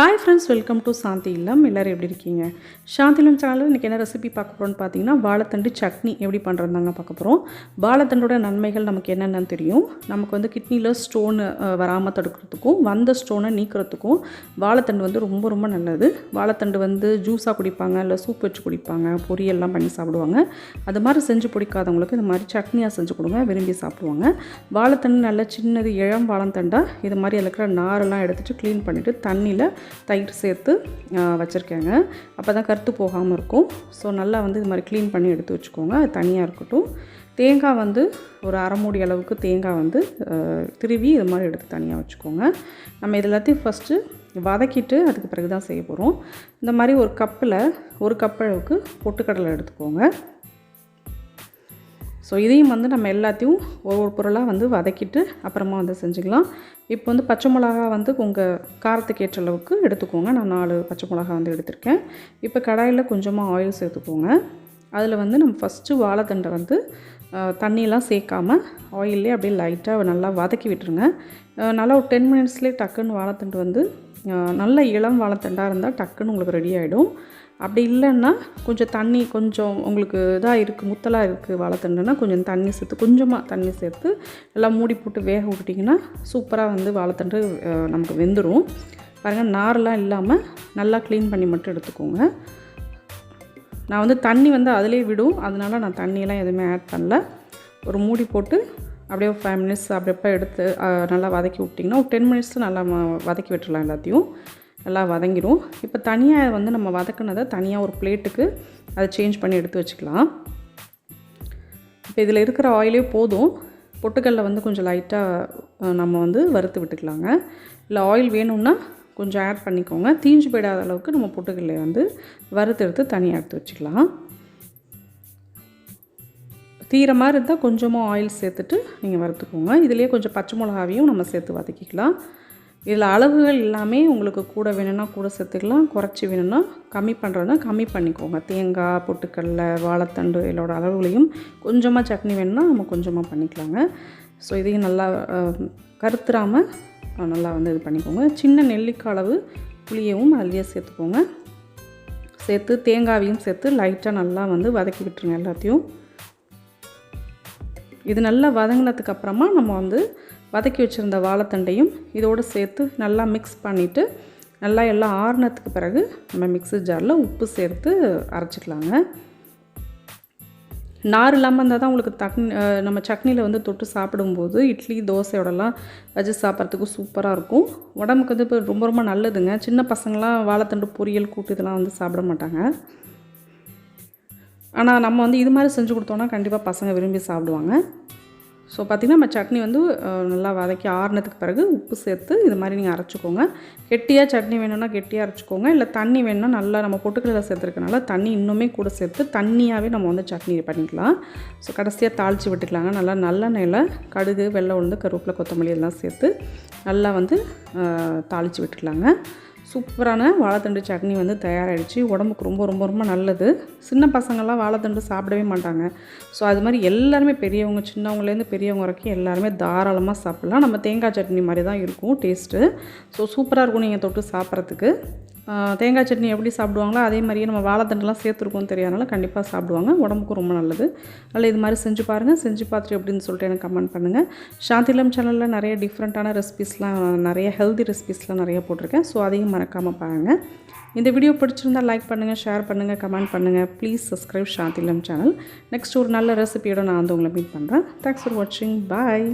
Hi friends welcome to Shanthi Illam எல்லோரும் எப்படி இருக்கீங்க? சாந்தி இல்லம் சேனலில் இன்றைக்கி என்ன ரெசிபி பார்க்க போகிறோம்னு பார்த்தீங்கன்னா வாழைத்தண்டு சட்னி எப்படி பண்ணுறதாங்க பார்க்க போகிறோம் வாழைத்தண்டோட நன்மைகள் நமக்கு என்னென்னு தெரியும். நமக்கு வந்து கிட்னியில் ஸ்டோனு வராமல் தடுக்கிறதுக்கும் வந்த ஸ்டோனை நீக்கிறதுக்கும் வாழைத்தண்டு வந்து ரொம்ப ரொம்ப நல்லது. வாழைத்தண்டு வந்து ஜூஸாக குடிப்பாங்க இல்லை சூப் வச்சு குடிப்பாங்க பொரியல்லாம் பண்ணி சாப்பிடுவாங்க. அது மாதிரி செஞ்சு பிடிக்காதவங்களுக்கு இந்த மாதிரி சட்னியாக செஞ்சு கொடுங்க விரும்பி சாப்பிடுவாங்க. வாழைத்தண்டு நல்ல சின்னது இளம் வாழைத்தண்டாக இது மாதிரி அதில் இருக்கிற நாரெல்லாம் எடுத்துகிட்டு க்ளீன் பண்ணிவிட்டு தண்ணியில் தயிர் சேர்த்து வச்சுருக்கேங்க. அப்போ தான் கருத்து போகாமல் இருக்கும். ஸோ நல்லா வந்து இது மாதிரி க்ளீன் பண்ணி எடுத்து வச்சுக்கோங்க. அது தனியாக இருக்கட்டும். தேங்காய் வந்து ஒரு அரை மூடி அளவுக்கு தேங்காய் வந்து திருவி இது மாதிரி எடுத்து தனியாக வச்சுக்கோங்க. நம்ம இது எல்லாத்தையும் ஃபஸ்ட்டு வதக்கிட்டு அதுக்கு பிறகு தான் செய்ய போகிறோம் இந்த மாதிரி ஒரு கப்பில் ஒரு கப் அளவுக்கு பொட்டுக்கடலை எடுத்துக்கோங்க. ஸோ இதையும் வந்து நம்ம எல்லாத்தையும் ஒவ்வொரு பொருளாக வந்து வதக்கிட்டு அப்புறமா வந்து செஞ்சுக்கலாம். இப்போ வந்து பச்சை மிளகா வந்து உங்கள் காரத்துக்கு ஏற்ற அளவுக்கு எடுத்துக்கோங்க. நான் நாலு பச்சை மிளகா வந்து எடுத்திருக்கேன். இப்போ கடாயில் கொஞ்சமாக ஆயில் சேர்த்துக்கோங்க. அதில் வந்து நம்ம ஃபஸ்ட்டு வாழைத்தண்டை வந்து தண்ணியெல்லாம் சேர்க்காமல் ஆயிலே அப்படியே லைட்டாக நல்லா வதக்கி விட்டுருங்க. நல்லா ஒரு டென் மினிட்ஸ்லேயே டக்குன்னு வாழைத்தண்டு வந்து நல்ல இளம் வாழைத்தண்டாக இருந்தால் டக்குன்னு உங்களுக்கு ரெடி ஆகிடும் அப்படி இல்லைன்னா கொஞ்சம் தண்ணி கொஞ்சம் உங்களுக்கு இதாக இருக்குது முத்தலாக இருக்குது வாழைத்தண்டுனா கொஞ்சம் தண்ணி சேர்த்து கொஞ்சமாக தண்ணி சேர்த்து எல்லாம் மூடி போட்டு வேக விட்டிங்கன்னா சூப்பராக வந்து வாழைத்தண்டு நமக்கு வெந்துடும் பாருங்கள் நார்லாம் இல்லாமல் நல்லா க்ளீன் பண்ணி மட்டும் எடுத்துக்கோங்க. நான் வந்து தண்ணி வந்து அதிலே விடும். அதனால் நான் தண்ணியெல்லாம் எதுவுமே ஆட் பண்ணல. ஒரு மூடி போட்டு அப்படியே ஃபைவ் மினிட்ஸ் அப்படியப்போ எடுத்து நல்லா வதக்கி விட்டிங்கன்னா ஒரு டென் மினிட்ஸ் நல்லா வதக்கி விட்டுடலாம் எல்லாத்தையும். நல்லா வதங்கிடும். இப்போ தனியாக வந்து நம்ம வதக்குனதை தனியாக ஒரு பிளேட்டுக்கு அதை சேஞ்ச் பண்ணி எடுத்து வச்சுக்கலாம். இப்போ இதில் இருக்கிற ஆயிலே போதும். பொட்டுக்கல்ல வந்து கொஞ்சம் லைட்டாக நம்ம வந்து வறுத்து விட்டுக்கலாங்க. இல்லை ஆயில் வேணும்னா கொஞ்சம் ஆட் பண்ணிக்கோங்க. தீஞ்சு போயிடாத அளவுக்கு நம்ம பொட்டுக்கல்லை வந்து வறுத்து எடுத்து தனியாக எடுத்து வச்சுக்கலாம். தீர மாதிரி இருந்தால் கொஞ்சமாக ஆயில் சேர்த்துட்டு நீங்கள் வறுத்துக்கோங்க. இதுலேயே கொஞ்சம் பச்சை மிளகாவையும் நம்ம சேர்த்து வதக்கிக்கலாம். இதில் அளவுகள் எல்லாமே உங்களுக்கு கூட வேணும்னா கூட சேர்த்துக்கலாம் குறைச்சி வேணும்னா கம்மி பண்ணுறதுனா கம்மி பண்ணிக்கோங்க. தேங்காய் பொட்டுக்கடலை வாழைத்தண்டு இதோட அளவுகளையும் கொஞ்சமாக சட்னி வேணும்னா நம்ம கொஞ்சமாக பண்ணிக்கலாங்க. ஸோ இதையும் நல்லா கருத்துறாமல் நல்லா வந்து இது பண்ணிக்கோங்க. சின்ன நெல்லிக்காய் அளவு புளியவும் அதுலேயே சேர்த்துக்கோங்க. சேர்த்து தேங்காவையும் சேர்த்து லைட்டாக நல்லா வந்து வதக்கி விட்டுருங்க எல்லாத்தையும். இது நல்லா வதங்கினதுக்கு அப்புறமா நம்ம வந்து வதக்கி வச்சுருந்த வாழைத்தண்டையும் இதோடு சேர்த்து நல்லா மிக்ஸ் பண்ணிவிட்டு நல்லா எல்லாம் ஆறுனத்துக்கு பிறகு நம்ம மிக்ஸி ஜாரில் உப்பு சேர்த்து அரைச்சிக்கலாங்க. நார் இல்லாமல் இருந்தால் தான் உங்களுக்கு தக் நம்ம சட்னியில் வந்து தொட்டு சாப்பிடும்போது இட்லி தோசையோடலாம் வச்சு சாப்பிட்றதுக்கு சூப்பராக இருக்கும். உடம்புக்கு வந்து இப்போ ரொம்ப ரொம்ப நல்லதுங்க. சின்ன பசங்களாம் வாழைத்தண்டு பொரியல் கூட்டு இதெல்லாம் வந்து சாப்பிட மாட்டாங்க. ஆனால் நம்ம வந்து இது மாதிரி செஞ்சு கொடுத்தோன்னா கண்டிப்பாக பசங்க விரும்பி சாப்பிடுவாங்க. ஸோ பார்த்திங்கன்னா நம்ம சட்னி வந்து நல்லா வதக்கி ஆறுனதுக்கு பிறகு உப்பு சேர்த்து இது மாதிரி நீங்கள் அரைச்சிக்கோங்க. கெட்டியாக சட்னி வேணும்னா கெட்டியாக அரைச்சிக்கோங்க. இல்லை தண்ணி வேணும்னா நல்லா நம்ம பொட்டுக்கடலை சேர்த்துருக்கனால தண்ணி இன்னுமே கூட சேர்த்து தண்ணியாகவே நம்ம வந்து சட்னி பண்ணிக்கலாம். ஸோ கடைசியாக தாளித்து விட்டுக்கலாங்க. நல்லா நல்லெண்ணெயில் கடுகு வெள்ளை உளுந்து கருவேப்பிலை கொத்தமல்லி எல்லாம் சேர்த்து நல்லா வந்து தாளித்து விட்டுக்கலாங்க. சூப்பரான வாழைத்தண்டு சட்னி வந்து தயாராகிடுச்சு உடம்புக்கு ரொம்ப ரொம்ப ரொம்ப நல்லது. சின்ன பசங்கள்லாம் வாழைத்தண்டு சாப்பிடவே மாட்டாங்க. ஸோ அது மாதிரி எல்லாருமே பெரியவங்க சின்னவங்கலேருந்து பெரியவங்க வரைக்கும் எல்லாருமே தாராளமாக சாப்பிட்லாம். நம்ம தேங்காய் சட்னி மாதிரி தான் இருக்கும் டேஸ்ட்டு ஸோ சூப்பராக இருக்கும் நீங்கள் தொட்டு சாப்பிட்றதுக்கு. தேங்காய் சட்னி எப்படி சாப்பிடுவாங்களோ அதே மாதிரியே நம்ம வாழைத்தண்டெலாம் சேர்த்துருக்கோம் தெரியாதனால கண்டிப்பாக சாப்பிடுவாங்க. உடம்புக்கு ரொம்ப நல்லது. அதில் இது மாதிரி செஞ்சு பாருங்கள் செஞ்சு பார்த்துட்டு எப்படின்னு சொல்லிட்டு எனக்கு கமெண்ட் பண்ணுங்கள் சாந்திலம் சேனலில் நிறைய டிஃப்ரெண்ட்டான ரெசிபிஸ்லாம் நிறைய ஹெல்தி ரெசிபிஸ்லாம் நிறைய போட்டிருக்கேன். ஸோ அதையும் மறக்காமல் பாருங்கள் இந்த வீடியோ பிடிச்சிருந்தால் லைக் பண்ணுங்கள் ஷேர் பண்ணுங்கள் கமெண்ட் பண்ணுங்கள் please subscribe Shanthilam channel next ஒரு நல்ல ரெசிபியோட நான் வந்து உங்களை மீட் பண்ணுறேன் தேங்க்ஸ் ஃபார் வாட்சிங் பாய்